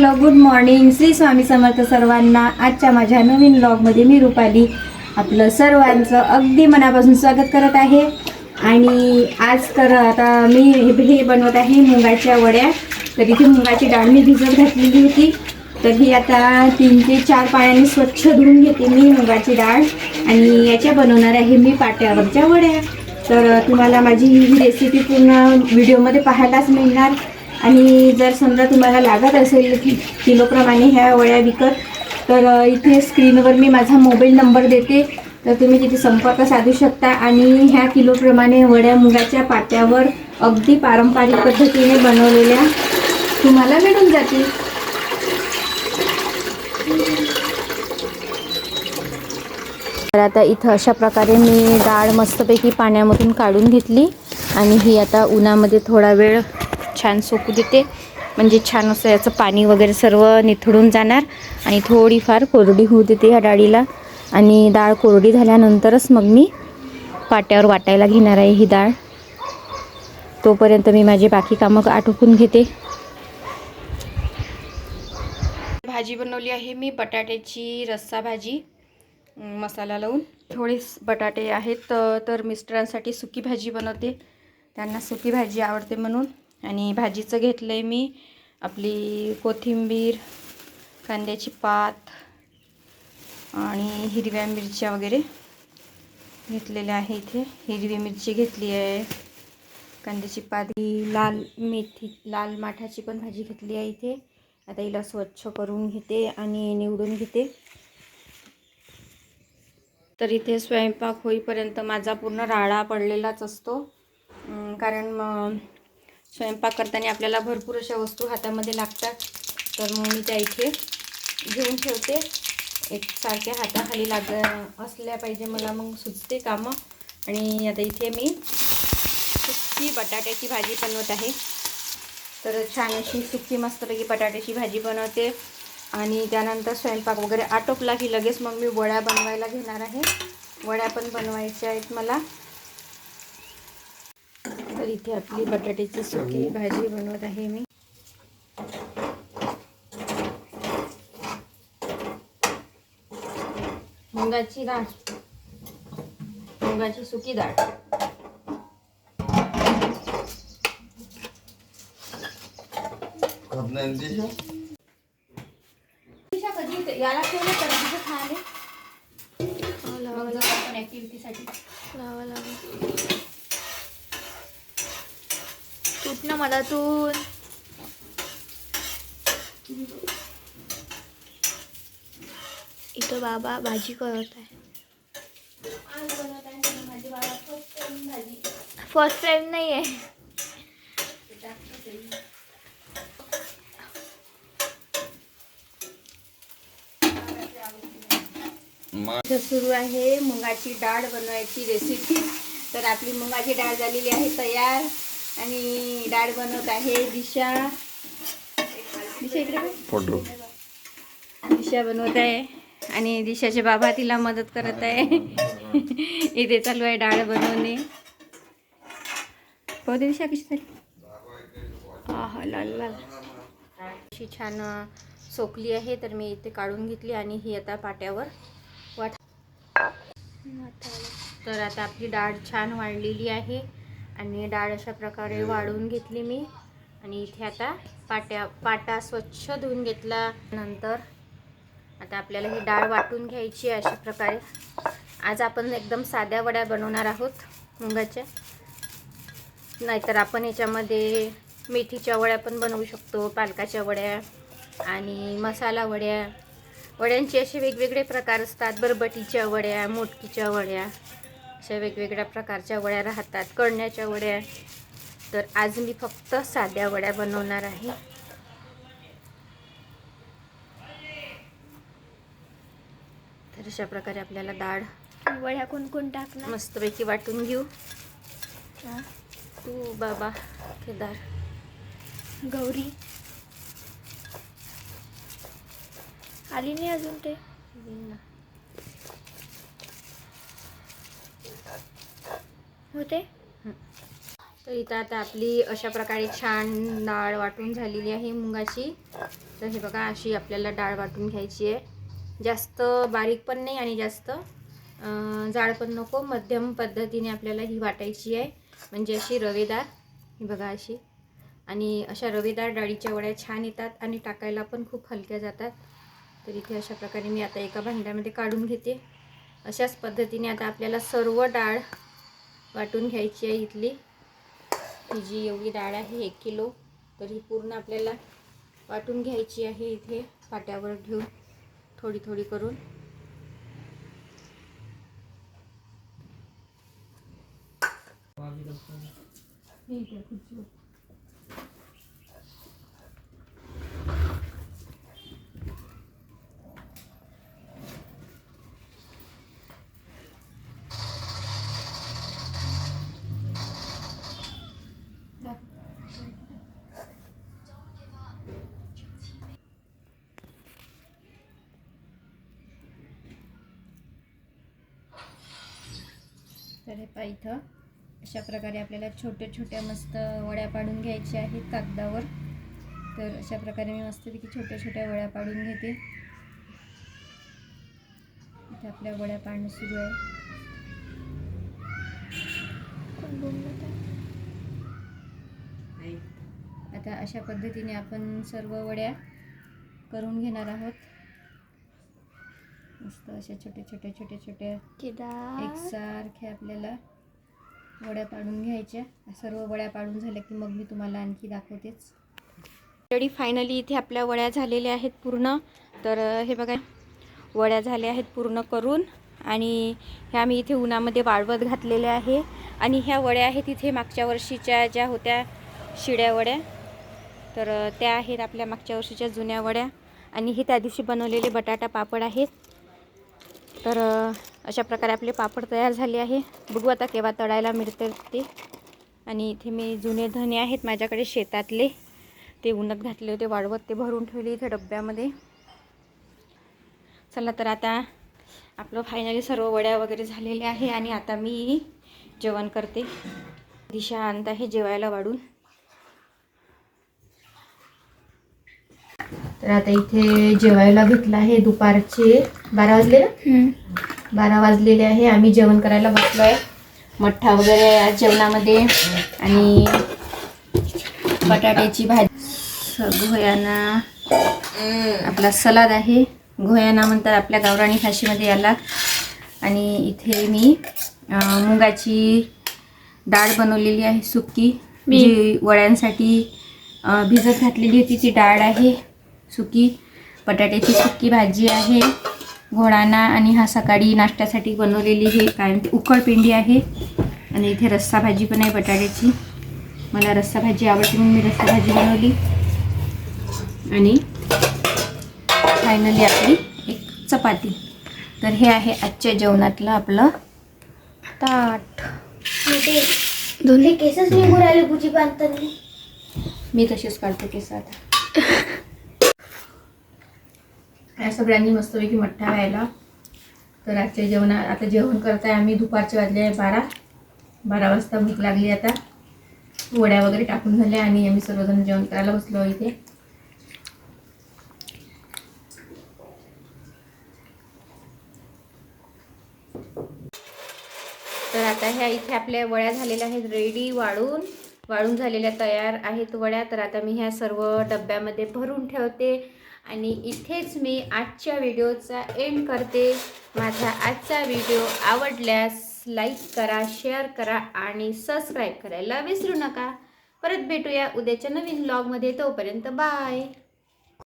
Hello good morning Shri Swami Samarth सर्वांना आजच्या माझ्या नवीन ब्लॉगमध्ये मी रुपाली आपलं सर्वांचं अगदी मनापासून स्वागत करत आहे. आणि आज तर आता मी हे बनवत आहे मुंगाच्या वड्या. तर इथे मुगाची डाळ मी भिजत घातलेली होती. तर ही आता तीन ते चार पाण्याने स्वच्छ धुवून घेते मी मुगाची डाळ. आणि याच्या बनवणार आहे मी पाट्यावरच्या वड्या. तर तुम्हाला माझी ही रेसिपी पूर्ण व्हिडिओमध्ये पाहायलाच मिळणार. आणि जर समजा तुम्हाला लागत असेल की किलोप्रमाणे ह्या वड्या विकत तर इथे स्क्रीनवर मी माझा मोबाईल नंबर देते. तर तुम्ही तिथे संपर्क साधू शकता आणि ह्या किलोप्रमाणे वड्या मुगाच्या पाट्यावर अगदी पारंपरिक पद्धतीने बनवलेल्या तुम्हाला मिळून जातील. तर आता इथं अशा प्रकारे मी डाळ मस्तपैकी पाण्यामधून काढून घेतली आणि ही आता उन्हामध्ये थोडा वेळ छान सोकू देते. म्हणजे छान असं याचं पाणी वगैरे सर्व निथळून जाणार आणि थोडीफार कोरडी होऊ देते ह्या डाळीला. आणि डाळ कोरडी झाल्यानंतरच मग मी पाट्यावर वाटायला घेणार आहे ही डाळ. तोपर्यंत मी माझी बाकी कामं आटोपून घेते. भाजी बनवली आहे मी बटाट्याची रस्सा भाजी मसाला लावून. थोडे बटाटे आहेत तर मिस्टरांसाठी सुकी भाजी बनवते. त्यांना सुकी भाजी आवडते म्हणून. आणि भाजीचं घेतलं आहे मी. आपली कोथिंबीर कांद्याची पात आणि हिरव्या मिरच्या वगैरे घेतलेल्या आहे इथे. हिरवी मिरची घेतली आहे. कांद्याची पात ही लाल मेथी लाल माठाची पण भाजी घेतली आहे इथे. आता हिला स्वच्छ करून घेते आणि निवडून घेते. तर इथे स्वयंपाक होईपर्यंत माझा पूर्ण राळा पडलेलाच असतो. कारण मग स्वयंपाक करताना आपल्याला भरपूर अशा वस्तू हातामध्ये लागतात. तर मग मी त्या इथे घेऊन ठेवते. एकसारख्या हाताखाली लाग असल्या पाहिजे मला मग सुचते कामं. आणि आता इथे मी सुकी बटाट्याची भाजी बनवत आहे. तर छान अशी सुकी मस्तपैकी बटाट्याची भाजी बनवते. आणि त्यानंतर स्वयंपाक वगैरे आटोपला की लगेच मग मी वड्या बनवायला घेणार आहे. वड्या पण बनवायच्या आहेत मला. तर इथे आपली बटाट्याची सुकी भाजी बनवत आहे मी मुगाची डाळ मुगाची सुकी डाळ कधी याला ठेवलं ऍक्टिव्हिटीसाठी लावा ना मला तून इथं बाबा भाजी करत आहे. फर्स्ट टाइम नाही आहे सुरू आहे मुगाची डाळ बनवायची रेसिपी तर आपली मुगाची डाळ झालेली आहे तयार. आणि डाळ बनवत आहे दिशा. दिशा इकडे दिशा बनवत आहे आणि दिशाचे बाबा तिला मदत करत आहे. इथे चालू आहे डाळ बनवणे. पाहू दिशा कशी झाली. हा लाल लाल. अशी छान सोकली आहे तर मी इथे काढून घेतली आणि ही आता पाट्यावर वाट तर आता आपली डाळ छान वाढलेली आहे. आणि डाळ अशा प्रकारे वाढवून घेतली मी. आणि इथे आता पाट्या पाटा स्वच्छ धुवून घेतला. नंतर आता आपल्याला ही डाळ वाटून घ्यायची आहे अशा प्रकारे. आज आपण एकदम साध्या वड्या बनवणार आहोत मुगाच्या. नाहीतर आपण याच्यामध्ये मेथीच्या वड्या पण बनवू शकतो पालकाच्या वड्या आणि मसाला वड्या. वड्यांचे असे वेगवेगळे प्रकार असतात. बरबटीच्या वड्या मोटकीच्या वड्या. अशा वेगवेगळ्या प्रकारच्या वड्या राहतात. कळण्याच्या वड्या. तर आज मी फक्त साध्या वड्या बनवणार आहे. तर अशा प्रकारे आपल्याला डाळ वड्या कोण कोण टाकणार? मस्तपैकी वाटून घेऊ. तू बाबा केदार. गौरी. आली नाही अजून ते? होते? तर इथं आता आपली अशा प्रकारे छान डाळ वाटून झालेली आहे मुगाची. तर हे बघा अशी आपल्याला डाळ वाटून घ्यायची आहे. जास्त बारीक पण नाही आणि जास्त जाड पण नको. मध्यम पद्धतीने आपल्याला ही वाटायची आहे. म्हणजे अशी रवेदार ही बघा अशी. आणि अशा रवेदार डाळीच्या वड्या छान येतात आणि टाकायला पण खूप हलक्या जातात. तर इथे अशा प्रकारे मी आता एका भांड्यामध्ये काढून घेते. अशाच पद्धतीने आता आपल्याला सर्व डाळ वाटून घ्यायची आहे इथली. ही जी एवढी डाळ आहे एक किलो. तर ही पूर्ण आपल्याला वाटून घ्यायची आहे इथे पाट्यावर घेऊन. थोडी थोडी करून. ठीक आहे तर हे पहा इथं. अशा प्रकारे आपल्याला छोट्या छोट्या मस्त वड्या पाडून घ्यायच्या आहेत कागदावर. तर अशा प्रकारे मी मस्तपैकी छोट्या छोट्या वड्या पाडून घेते. इथे आपल्या वड्या पाडणं सुरू आहे. आता अशा पद्धतीने आपण सर्व वड्या करून घेणार आहोत. मस्त अशा छोट्या छोट्या छोट्या छोट्या एकसारख्या आपल्याला वड्या पाडून घ्यायच्या. सर्व वड्या पाडून झाल्या की मग मी तुम्हाला आणखी दाखवतेच. ऑलरेडी फायनली इथे आपल्या वड्या झालेल्या आहेत पूर्ण. तर हे बघा वड्या झाल्या आहेत पूर्ण करून. आणि ह्या मी इथे उन्हामध्ये वाळवत घातलेल्या आहे. आणि ह्या वड्या आहेत इथे मागच्या वर्षीच्या ज्या होत्या शिड्या वड्या. तर त्या आहेत आपल्या मागच्या वर्षीच्या जुन्या वड्या. आणि हे त्या दिवशी बनवलेले बटाटा पापड आहेत. तर अशा प्रकारे आपले पापड तयार झाले आहे. बघू आता केव्हा तळायला मिळते ते. आणि इथे मी जुने धने आहेत माझ्याकडे शेतातले. ते उन्हात घातले होते वाळवत ते भरून ठेवले इथे डब्यामध्ये. चला तर आता आपलं फायनली सर्व वड्या वगैरे झालेल्या आहे आणि आता मी जेवण करते. दिशा आणत आहे जेवायला वाढून. तर आता इथे जेवायला घेतलं आहे दुपारचे. बारा वाजले ना? बारा वाजलेले आहे. आम्ही जेवण करायला बसलो आहे मठ्ठा वगैरे आहे आज जेवणामध्ये. आणि बटाट्याची भाजी. घोयाना. आपला सलाद आहे. घोयाना म्हणतात आपल्या गावराणी भाषेमध्ये याला. आणि इथे मी मुगाची डाळ बनवलेली आहे सुकी. जी वड्यांसाठी भिजत घातलेली होती ती डाळ आहे. सुकी बटाट्याची सुकी भाजी आहे. घोडाना आणि हा सकाळी नाश्त्यासाठी बनवलेली हे काय म्हणते उकळपिंडी आहे. आणि इथे रस्सा भाजी पण आहे बटाट्याची. मला रस्सा भाजी आवडते म्हणून मी रस्सा भाजी बनवली. आणि फायनली आपली एक चपाती. तर हे आहे आजच्या जेवणातलं आपलं ताट. दोन्ही केसच निघून राहिले बुजी बांधताना. मी तशीच काढते केस आता. सगळ्यांनी मस्तपैकी मठ्ठा व्हायला. तर आजच्या जेवणा आता जेवण करताय आम्ही. दुपारचे वाजले आहे बारा. बारा वाजता भूक लागली आता. वड्या वगैरे टाकून झाल्या आणि आम्ही सर्वजण जेवण करायला बसलो इथे. तर आता ह्या इथे आपल्या वड्या झालेल्या आहेत. रेडी वाळून. वाळून झालेल्या तयार आहेत वड्या. तर आता मी ह्या सर्व डब्यामध्ये भरून ठेवते. आणि इथेच मी आजच्या व्हिडिओचा एंड करते. माझा आजचा व्हिडिओ आवडल्यास लाईक करा शेअर करा आणि सबस्क्राईब करायला विसरू नका. परत भेटूया उद्याच्या नवीन ब्लॉगमध्ये तोपर्यंत बाय